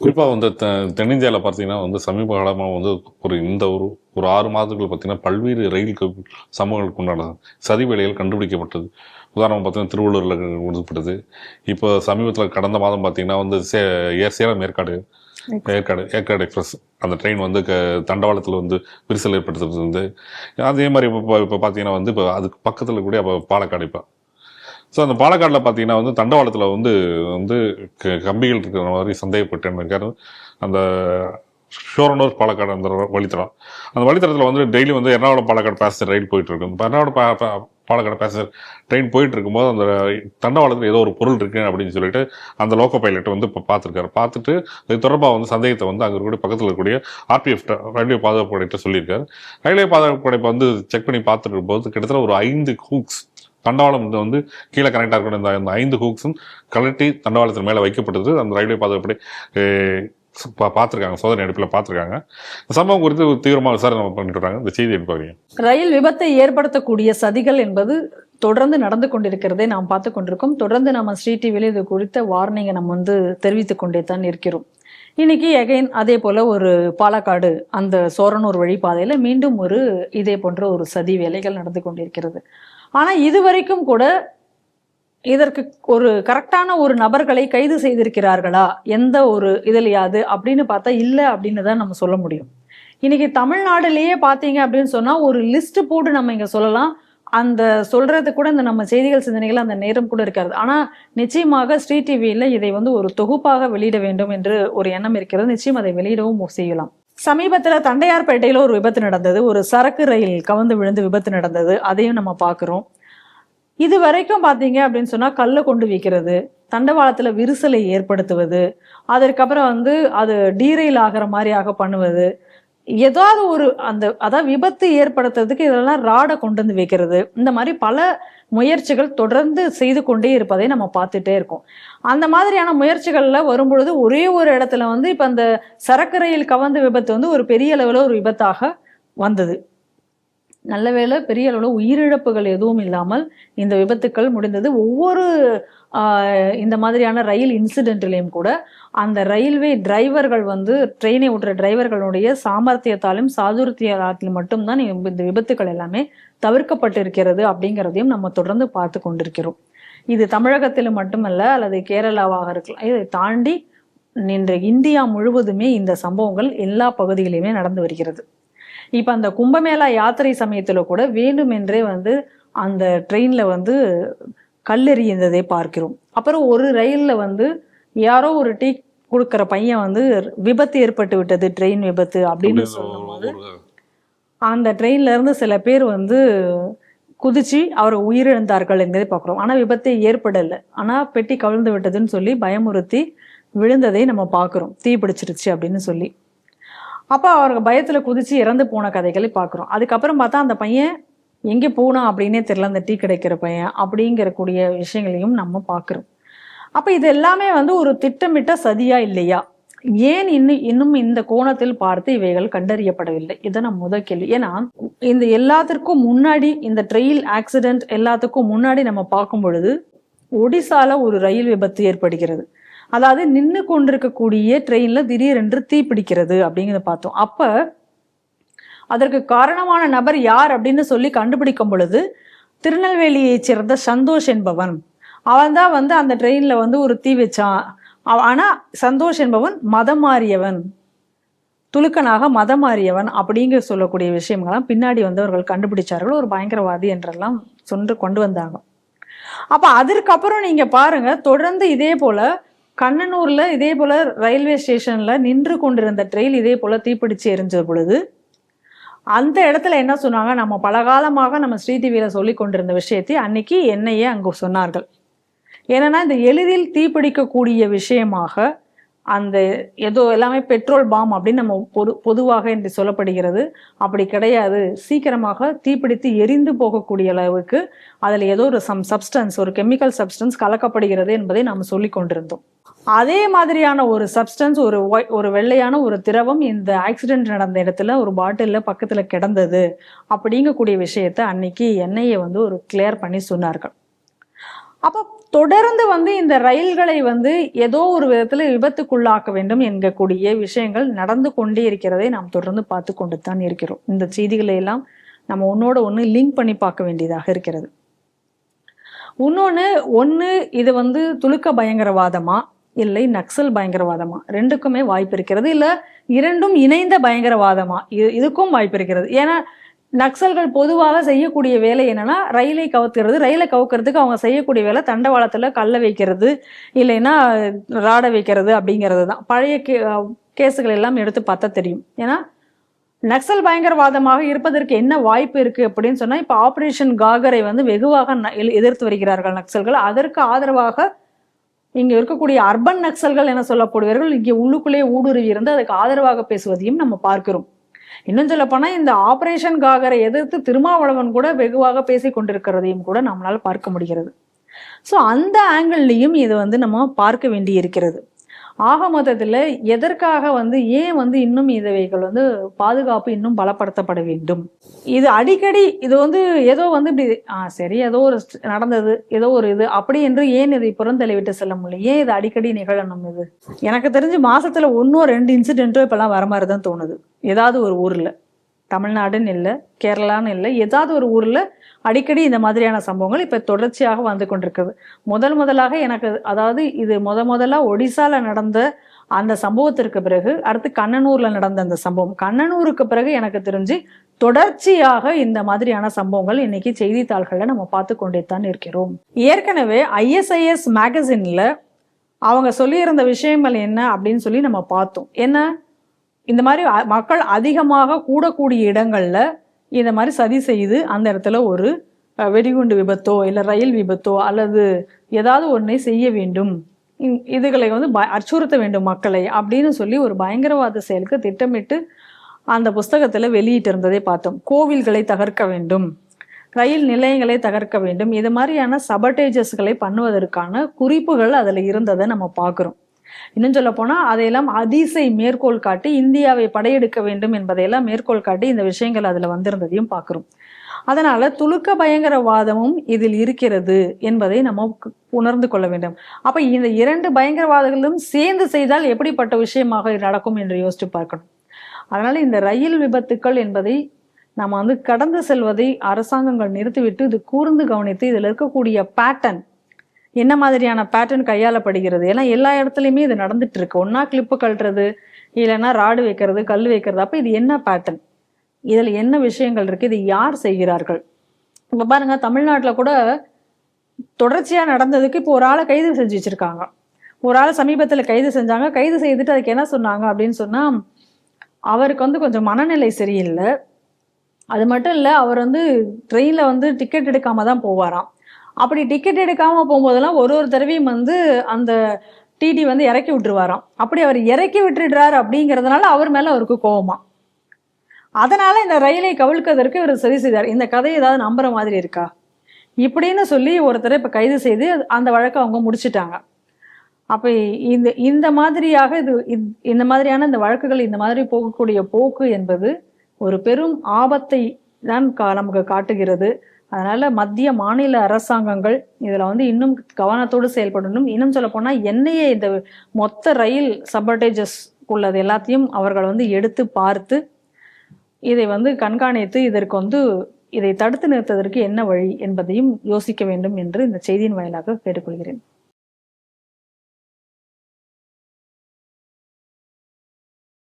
குறிப்பாக வந்து தெ தென்னிந்தியாவில் பார்த்தீங்கன்னா வந்து சமீப காலமாக வந்து ஒரு இந்த ஒரு ஒரு ஆறு மாதங்கள் பார்த்தீங்கன்னா பல்வேறு ரயில் க- சம்பவங்களுக்கு உண்டான சதி வேலைகள் கண்டுபிடிக்கப்பட்டது. உதாரணம் பார்த்தீங்கன்னா திருவள்ளூரில் கொடுக்கப்பட்டது இப்போ சமீபத்தில் கடந்த மாதம் பார்த்தீங்கன்னா வந்து சே ஏ- சேலம் ஏற்காடு ஏற்காடு. ஏற்காடு எக்ஸ்பிரஸ் அந்த ட்ரெயின் வந்து க தண்டவாளத்தில் வந்து விரிசல் ஏற்படுத்துறது வந்து அதே மாதிரி இப்போ இப்போ பார்த்தீங்கன்னா வந்து இப்போ அதுக்கு பக்கத்தில் கூட அப்போ பாலக்காடு இப்போ ஸோ அந்த பாலக்காட்டில் பார்த்தீங்கன்னா வந்து தண்டவாளத்தில் வந்து வந்து க- கம்பிகள் இருக்கிற மாதிரி சந்தேகப்பட்டு இருக்காரு. அந்த ஷோரனூர் பாலக்காடு அந்த வழித்தடம். அந்த வழித்தடத்தில் வந்து டெய்லி வந்து எர்ணாகுளம் பாலக்காடு பேசஞ்சர் ரயில் போயிட்டு இருக்கு இந்த எர்ணாகுளம் பா- பாலக்காடு பேசஞ்சர் ட்ரெயின் போயிட்டு இருக்கும்போது அந்த தண்டவாளத்தில் ஏதோ ஒரு பொருள் இருக்கு அப்படின்னு சொல்லிட்டு அந்த லோக்கோ பைலட் வந்து இப்போ பார்த்துருக்காரு பார்த்துட்டு அது தொடர்பாக வந்து சந்தேகத்தை வந்து அங்கே இருக்கக்கூடிய பக்கத்தில் இருக்கக்கூடிய ஆர்பிஎஃப் ரயில்வே பாதுகாப்பு படையிட்ட சொல்லியிருக்காரு. ரயில்வே பாதுகாப்பு படை வந்து செக் பண்ணி பார்த்துட்டு இருக்கும்போது கிட்டத்தட்ட ஒரு ஐந்து ஹூக்ஸ் தண்டவாளம் வந்து கீழே கனெக்டாக ஆகக்கூடிய இந்த ஐந்து ஹூக்ஸும் கலட்டி தண்டவாளத்தின் மேலே வைக்கப்பட்டது. அந்த ரயில்வே பாதுகாப்பு பார்த்துருக்காங்க. சோதனை அடுப்பில் பார்த்துருக்காங்க. இந்த சம்பவம் குறித்து தீவிரமாக விசாரணை பண்ணிட்டு இருக்காங்க. இந்த செய்தி எப்படி ரயில் விபத்தை ஏற்படுத்தக்கூடிய சதிகள் என்பது தொடர்ந்து நடந்து கொண்டிருக்கிறதை நாம் பார்த்து கொண்டிருக்கோம். தொடர்ந்து நம்ம ஸ்ரீ டிவியில் இது குறித்த வார்னிங்கை நம்ம வந்து தெரிவித்துக் கொண்டே தான் இருக்கிறோம். இன்னைக்கு எகைன் அதே போல ஒரு பாலக்காடு அந்த சோரனூர் வழிபாதையில மீண்டும் ஒரு இதே போன்ற ஒரு சதி வேலைகள் நடந்து கொண்டிருக்கிறது. ஆனா இதுவரைக்கும் கூட இதற்கு ஒரு கரெக்டான ஒரு நபர்களை கைது செய்திருக்கிறார்களா? எந்த ஒரு இதுலையாவது அப்படின்னு பார்த்தா இல்லை அப்படின்னு தான் நம்ம சொல்ல முடியும். இன்னைக்கு தமிழ்நாடுலேயே பார்த்தீங்க அப்படின்னு சொன்னால் ஒரு லிஸ்ட் போட்டு நம்ம இங்கே சொல்லலாம். அந்த சொல்றது கூட இந்த நம்ம செய்திகள் சிந்தனைகள் அந்த நேரம் கூட இருக்காது. ஆனால் நிச்சயமாக ஸ்ரீ டிவியில் இதை வந்து ஒரு தொகுப்பாக வெளியிட வேண்டும் என்று ஒரு எண்ணம் இருக்கிறது. நிச்சயம் அதை வெளியிடவும் செய்யலாம். சமீபத்தில் தண்டையார்பேட்டையில் ஒரு விபத்து நடந்தது. ஒரு சரக்கு ரயில் கவுந்து விழுந்து விபத்து நடந்தது. அதையும் நம்ம பார்க்குறோம். இது வரைக்கும் பார்த்தீங்க அப்படின்னு சொன்னால் கல்லை கொண்டு வைக்கிறது தண்டவாளத்தில் விரிசலை ஏற்படுத்துவது அதற்கப்புறம் வந்து அது டீரெயில் ஆகிற மாதிரியாக பண்ணுவது ஏதாவது ஒரு அந்த அதாவது விபத்து ஏற்படுத்துறதுக்கு இதெல்லாம் ராடை கொண்டு வந்து வைக்கிறது. இந்த மாதிரி பல முயற்சிகள் தொடர்ந்து செய்து கொண்டே இருப்பதை நம்ம பார்த்துட்டே இருக்கோம். அந்த மாதிரியான முயற்சிகள்ல வரும்பொழுது ஒரே ஒரு இடத்துல வந்து இப்ப அந்த சரக்கு ரயில் கவர்ந்த விபத்து வந்து ஒரு பெரிய அளவுல ஒரு விபத்தாக வந்தது. நல்ல வேளை பெரிய அளவுல உயிரிழப்புகள் எதுவும் இல்லாமல் இந்த விபத்துக்கள் முடிந்தது. ஒவ்வொரு இந்த மாதிரியான ரயில் இன்சிடென்ட்லேயும் கூட அந்த ரயில்வே டிரைவர்கள் வந்து ட்ரெயினை ஓட்டுற டிரைவர்களுடைய சாமர்த்தியத்தாலும் சாதுரியத்தாலும் மட்டும்தான் இந்த விபத்துக்கள் எல்லாமே தவிர்க்கப்பட்டிருக்கிறது அப்படிங்கிறதையும் நம்ம தொடர்ந்து பார்த்து கொண்டிருக்கிறோம். இது தமிழகத்தில் மட்டுமல்ல அல்லது கேரளாவாக இருக்கலாம் இதை தாண்டி இன்று இந்தியா முழுவதுமே இந்த சம்பவங்கள் எல்லா பகுதிகளிலுமே நடந்து வருகிறது. இப்ப அந்த கும்பமேளா யாத்திரை சமயத்துல கூட வேண்டுமென்றே வந்து அந்த ட்ரெயின்ல வந்து கல்லெறிந்ததை பார்க்கிறோம். அப்புறம் ஒரு ரயில்ல வந்து யாரோ ஒரு டீ கொடுக்கிற பையன் வந்து விபத்து ஏற்பட்டு விட்டது ட்ரெயின் விபத்து அப்படின்னு சொல்லும்போது அந்த ட்ரெயின்ல இருந்து சில பேர் வந்து குதிச்சு அவர் உயிரிழந்தார்கள் என்பதை பார்க்குறோம். ஆனா விபத்தை ஏற்படலை. ஆனா பெட்டி கவிழ்ந்து விட்டதுன்னு சொல்லி பயமுறுத்தி விழுந்ததை நம்ம பார்க்குறோம். தீ பிடிச்சிருச்சு அப்படின்னு சொல்லி. அப்போ அவருக்கு பயத்துல குதிச்சு இறந்து போன கதைகளை பார்க்குறோம். அதுக்கப்புறம் பார்த்தா அந்த பையன் எங்கே போனான் அப்படின்னே தெரியல அந்த டீ கிடைக்கிற பையன் அப்படிங்கிற கூடிய விஷயங்களையும் நம்ம பார்க்குறோம். அப்போ இது எல்லாமே வந்து ஒரு திட்டமிட்ட சதியா இல்லையா? ஏன் இன்னும் இன்னும் இந்த கோணத்தில் பார்த்து இவைகள் கண்டறியப்படவில்லை? இதை நான் முதல் கேள்வி. ஏன்னா இந்த எல்லாத்திற்கும் முன்னாடி இந்த ட்ரெயில் ஆக்சிடென்ட் எல்லாத்துக்கும் முன்னாடி நம்ம பார்க்கும் பொழுது ஒடிசால ஒரு ரயில் விபத்து ஏற்படுகிறது. அதாவது நின்று கொண்டிருக்கக்கூடிய ட்ரெயின்ல திடீரென்று தீப்பிடிக்கிறது அப்படிங்கிறத பார்த்தோம். அப்போ அதற்கு காரணமான நபர் யார் அப்படின்னு சொல்லி கண்டுபிடிக்கும் பொழுது திருநெல்வேலியைச் சேர்ந்த சந்தோஷ் என்பவன். அவன் தான் வந்து அந்த ட்ரெயினில் வந்து ஒரு தீ வச்சான். ஆனால் சந்தோஷ் என்பவன் மதம் மாறியவன். துலுக்கனாக மதம் மாறியவன் அப்படிங்கிற சொல்லக்கூடிய விஷயங்கள்லாம் பின்னாடி வந்து அவர்கள் கண்டுபிடிச்சார்கள் ஒரு பயங்கரவாதி என்றெல்லாம் சொன்று கொண்டு வந்தாங்க. அப்போ அதற்கப்புறம் நீங்கள் பாருங்கள் தொடர்ந்து இதே போல் கண்ணனூரில் இதே போல் ரயில்வே ஸ்டேஷனில் நின்று கொண்டிருந்த ட்ரெயின் இதே போல் தீப்பிடிச்சு எரிஞ்ச பொழுது அந்த இடத்துல என்ன சொன்னாங்க? நம்ம பலகாலமாக நம்ம ஸ்ரீதிவியில் சொல்லி கொண்டிருந்த விஷயத்தை அன்னைக்கு என்னையே அங்கு சொன்னார்கள். ஏன்னா இந்த எளிதில் தீப்பிடிக்கக்கூடிய விஷயமாக அந்த ஏதோ எல்லாமே பெட்ரோல் பாம் அப்படின்னு நம்ம பொது பொதுவாக என்று சொல்லப்படுகிறது. அப்படி கிடையாது. சீக்கிரமாக தீப்பிடித்து எரிந்து போகக்கூடிய அளவுக்கு அதில் ஏதோ ஒரு சம் சப்ஸ்டன்ஸ் ஒரு கெமிக்கல் சப்ஸ்டன்ஸ் கலக்கப்படுகிறது என்பதை நாம் சொல்லி கொண்டிருந்தோம். அதே மாதிரியான ஒரு சப்ஸ்டன்ஸ் ஒரு ஒரு வெள்ளையான ஒரு திரவம் இந்த ஆக்சிடென்ட் நடந்த இடத்துல ஒரு பாட்டிலில் பக்கத்தில் கிடந்தது அப்படிங்கக்கூடிய விஷயத்த அன்னைக்கு என்ஐஏ வந்து ஒரு கிளியர் பண்ணி சொன்னார்கள். அப்போ தொடர்ந்து வந்து இந்த ரயில்களை வந்து ஏதோ ஒரு விதத்தில் விபத்துக்குள்ளாக்க வேண்டும் என்கக்கூடிய விஷயங்கள் நடந்து கொண்டே இருக்கிறதை நாம் தொடர்ந்து பார்த்து கொண்டு தான் இருக்கிறோம். இந்த செய்திகளை எல்லாம் நம்ம ஒன்னோட ஒன்று லிங்க் பண்ணி பார்க்க வேண்டியதாக இருக்கிறது. இன்னொன்று ஒன்று இது வந்து துலுக்க பயங்கரவாதமா? இல்லை நக்சல் பயங்கரவாதமா? ரெண்டுக்குமே வாய்ப்பு இருக்கிறது. இல்லை இரண்டும் இணைந்த பயங்கரவாதமா? இது இதுக்கும் வாய்ப்பு இருக்கிறது. ஏன்னா நக்சல்கள் பொதுவாக செய்யக்கூடிய வேலை என்னன்னா ரயிலை கவுத்துறது. ரயிலை கவுக்கிறதுக்கு அவங்க செய்யக்கூடிய வேலை தண்டவாளத்தில் கல்லை வைக்கிறது இல்லைன்னா ராடை வைக்கிறது அப்படிங்கிறது தான். பழைய கே கேஸுகள் எல்லாம் எடுத்து பார்த்தா தெரியும். ஏன்னா நக்சல் பயங்கரவாதமாக இருப்பதற்கு என்ன வாய்ப்பு இருக்கு அப்படின்னு சொன்னா இப்ப ஆபரேஷன் காகரை வந்து வெகுவாக ந- எதிர்த்து வருகிறார்கள் நக்சல்கள். அதற்கு ஆதரவாக இங்கே இருக்கக்கூடிய அர்பன் நக்சல்கள் என சொல்லப்படுவர்கள் இங்கே உள்ளுக்குள்ளே ஊடுருவி இருந்து அதுக்கு ஆதரவாக பேசுவதையும் நம்ம பார்க்கிறோம். இன்னும் சொல்லப்போனால் இந்த ஆபரேஷன் காகரை எதிர்த்து திருமாவளவன் கூட வெகுவாக பேசி கொண்டிருக்கிறதையும் கூட நம்மளால் பார்க்க முடிகிறது. ஸோ அந்த ஆங்கிள்லையும் இதை வந்து நம்ம பார்க்க வேண்டி இருக்கிறது ஆக மொத்தத்துல எதற்காக வந்து ஏன் வந்து இன்னும் இதவைகள் வந்து பாதுகாப்பு இன்னும் பலப்படுத்தப்பட வேண்டும்? இது அடிக்கடி இது வந்து ஏதோ வந்து இப்படி ஆ சரி ஏதோ ஒரு நடந்தது ஏதோ ஒரு இது அப்படி என்று ஏன் இதை புறந்தள்ளிவிட்டு செல்ல முடியல? ஏன் இது அடிக்கடி நிகழணும் இது? எனக்கு தெரிஞ்சு மாசத்துல ஒன்னோ ரெண்டு இன்சிடென்ட்டோ இப்பெல்லாம் வர மாதிரி தான் தோணுது. ஏதாவது ஒரு ஊர்ல. தமிழ்நாடுன்னு இல்லை கேரளான்னு இல்லை ஏதாவது ஒரு ஊரில் அடிக்கடி இந்த மாதிரியான சம்பவங்கள் இப்போ தொடர்ச்சியாக வந்து கொண்டிருக்குது. முதல் முதலாக எனக்கு அதாவது இது முத முதலாக ஒடிசாவில் நடந்த அந்த சம்பவத்திற்கு பிறகு அடுத்து கண்ணனூரில் நடந்த அந்த சம்பவம். கண்ணனூருக்கு பிறகு எனக்கு தெரிஞ்சு தொடர்ச்சியாக இந்த மாதிரியான சம்பவங்கள் இன்னைக்கு செய்தித்தாள்களில் நம்ம பார்த்து கொண்டே தான் இருக்கிறோம். ஏற்கனவே ஐஎஸ்ஐஎஸ் மேகசினில் அவங்க சொல்லியிருந்த விஷயங்கள் என்ன அப்படின்னு சொல்லி நம்ம பார்த்தோம். என்ன? இந்த மாதிரி மக்கள் அதிகமாக கூடக்கூடிய இடங்களில் இந்த மாதிரி சதி செய்து அந்த இடத்துல ஒரு வெடிகுண்டு விபத்தோ இல்லை ரயில் விபத்தோ அல்லது ஏதாவது ஒன்றை செய்ய வேண்டும். இதுகளை வந்து ப- அச்சுறுத்த வேண்டும் மக்களை அப்படின்னு சொல்லி ஒரு பயங்கரவாத செயலுக்கு திட்டமிட்டு அந்த புஸ்தகத்தில் வெளியிட்டிருந்ததை பார்த்தோம். கோவில்களை தகர்க்க வேண்டும். ரயில் நிலையங்களை தகர்க்க வேண்டும். இது மாதிரியான சபர்டேஜஸ்களை பண்ணுவதற்கான குறிப்புகள் அதில் இருந்ததை நம்ம பார்க்குறோம். இன்னும் சொல்ல போனால் அதையெல்லாம் அதிசை மேற்கோள் காட்டி இந்தியாவை படையெடுக்க வேண்டும் என்பதையெல்லாம் மேற்கோள் காட்டி இந்த விஷயங்கள் அதில் வந்திருந்ததையும் பார்க்குறோம். அதனால துலுக்க பயங்கரவாதமும் இதில் இருக்கிறது என்பதை நம்ம உணர்ந்து கொள்ள வேண்டும். அப்ப இந்த இரண்டு பயங்கரவாதிகளும் சேர்ந்து செய்தால் எப்படிப்பட்ட விஷயமாக நடக்கும் என்று யோசித்து பார்க்கணும். அதனால இந்த ரயில் விபத்துக்கள் என்பதை நம்ம வந்து கடந்து செல்வதை அரசாங்கங்கள் நிறுத்திவிட்டு இது கூர்ந்து கவனித்து இதில் இருக்கக்கூடிய பேட்டர்ன் என்ன மாதிரியான பேட்டர்ன் கையாளப்படுகிறது? ஏன்னா எல்லா இடத்துலையுமே இது நடந்துட்டு இருக்கு ஒன்னா கிளிப்பு கழட்டுறது இல்லைன்னா ராடு வைக்கிறது கல் வைக்கிறது. அப்போ இது என்ன பேட்டர்ன் இதில் என்ன விஷயங்கள் இருக்கு? இது யார் செய்கிறார்கள்? இப்போ பாருங்க தமிழ்நாட்டில் கூட தொடர்ச்சியாக நடந்ததுக்கு இப்போ ஒரு ஆளை கைது செஞ்சு வச்சிருக்காங்க. ஒரு ஆளை சமீபத்தில் கைது செஞ்சாங்க. கைது செய்துட்டு அதுக்கு என்ன சொன்னாங்க அப்படின்னு சொன்னால் அவருக்கு வந்து கொஞ்சம் மனநிலை சரியில்லை. அது மட்டும் இல்லை அவர் வந்து ட்ரெயினில் வந்து டிக்கெட் எடுக்காம தான் போவாராம். அப்படி டிக்கெட் எடுக்காம போகும்போதெல்லாம் ஒரு ஒரு தடவையும் வந்து அந்த டிடி வந்து இறக்கி விட்டுருவாராம். அப்படி அவர் இறக்கி விட்டுடுறாரு அப்படிங்கிறதுனால அவர் மேலே அவருக்கு கோவமா. அதனால இந்த ரயிலை கவிழ்க்கதற்கு இவர் சரி செய்தார். இந்த கதை ஏதாவது நம்புற மாதிரி இருக்கா? இப்படின்னு சொல்லி ஒருத்தரை இப்போ கைது செய்து அந்த வழக்கை அவங்க முடிச்சிட்டாங்க. அப்போ இந்த இந்த மாதிரியாக இது இது- இந்த மாதிரியான இந்த வழக்குகள் இந்த மாதிரி போகக்கூடிய போக்கு என்பது ஒரு பெரும் ஆபத்தை தான் கா- நமக்கு காட்டுகிறது. அதனால மத்திய மாநில அரசாங்கங்கள் இதுல வந்து இன்னும் கவனத்தோடு செயல்படணும். இன்னும் சொல்ல போனா என்னையே இந்த மொத்த ரயில் சபர்டேஜஸ் உள்ளது எல்லாத்தையும் அவர்கள் வந்து எடுத்து பார்த்து இதை வந்து கண்காணித்து இதற்கு வந்து இதை தடுத்து நிறுத்துவதற்கு என்ன வழி என்பதையும் யோசிக்க வேண்டும் என்று இந்த செய்தியின் வாயிலாக கேட்டுக்கொள்கிறேன்.